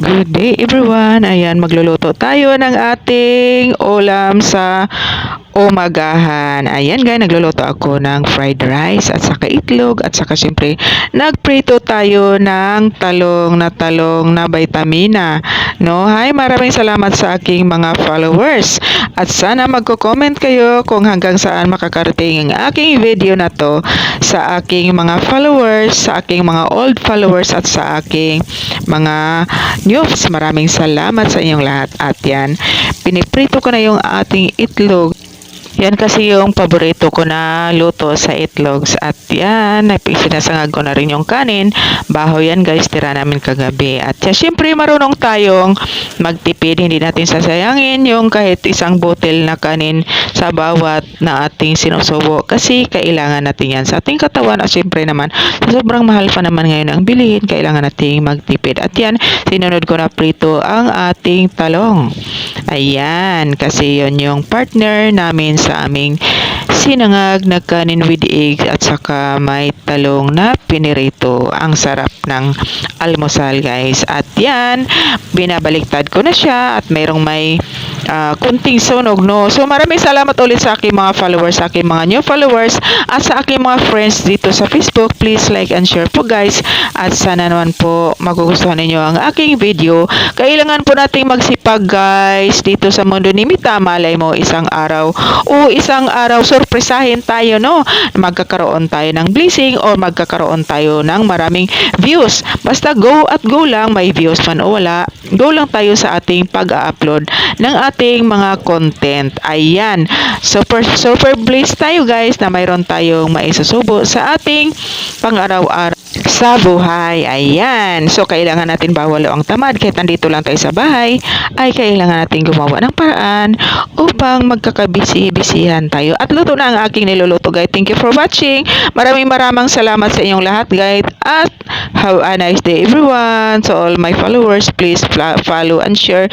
Good day everyone. Ayan, magluluto tayo ng ating ulam sa umagahan. Ayan guys, nagluluto ako ng fried rice at saka itlog at saka syempre nagprito tayo ng talong na talong na vitamina. No? Hi, maraming salamat sa aking mga followers. At sana magko-comment kayo kung hanggang saan makakarating ang aking video na to sa aking mga followers, sa aking mga old followers at sa aking mga news. Maraming salamat sa inyong lahat. At yan, piniprito ko na yung ating itlog. Yan kasi yung paborito ko na luto sa itlogs. At yan, sinasangag ko na rin yung kanin. Baho yan guys, tira namin kagabi. At yan, syempre marunong tayong magtipid. Hindi natin sasayangin yung kahit isang botel na kanin sa bawat na ating sinusubo. Kasi kailangan natin yan sa ating katawan. At syempre naman, sobrang mahal pa naman ngayon ang bilihin, kailangan nating magtipid. At yan, sinunod ko na prito ang ating talong. Ayan, kasi yon yung partner namin sa aming sinangag na kanin with egg at saka may talong na pinirito. Ang sarap ng almusal guys. At yan, binabaliktad ko na siya at mayroong may ah, kunting sunog no. So maraming salamat ulit sa aking mga followers, sa aking mga new followers at sa aking mga friends dito sa Facebook. Please like and share po guys. At sana naman po magugustuhan ninyo ang aking video. Kailangan po nating magsipag guys dito sa mundo ni Mita. Malay mo isang araw o isang araw sorpresahin tayo no. Magkakaroon tayo ng blessing o magkakaroon tayo ng maraming views. Basta go at go lang may views man o wala. Go lang tayo sa ating pag-upload ng ating mga content. Ayan. Super super blessed tayo guys na mayroon tayong maisusubo sa ating pang-araw-araw sa buhay. Ayan. So, kailangan natin bawal ang tamad. Kahit nandito lang tayo sa bahay, ay kailangan natin gumawa ng paraan upang magkakabisi-bisihan tayo. At luto na ang aking niluluto, guys. Thank you for watching. Maraming maraming salamat sa inyong lahat, guys. At have a nice day, everyone. So, all my followers, please follow and share.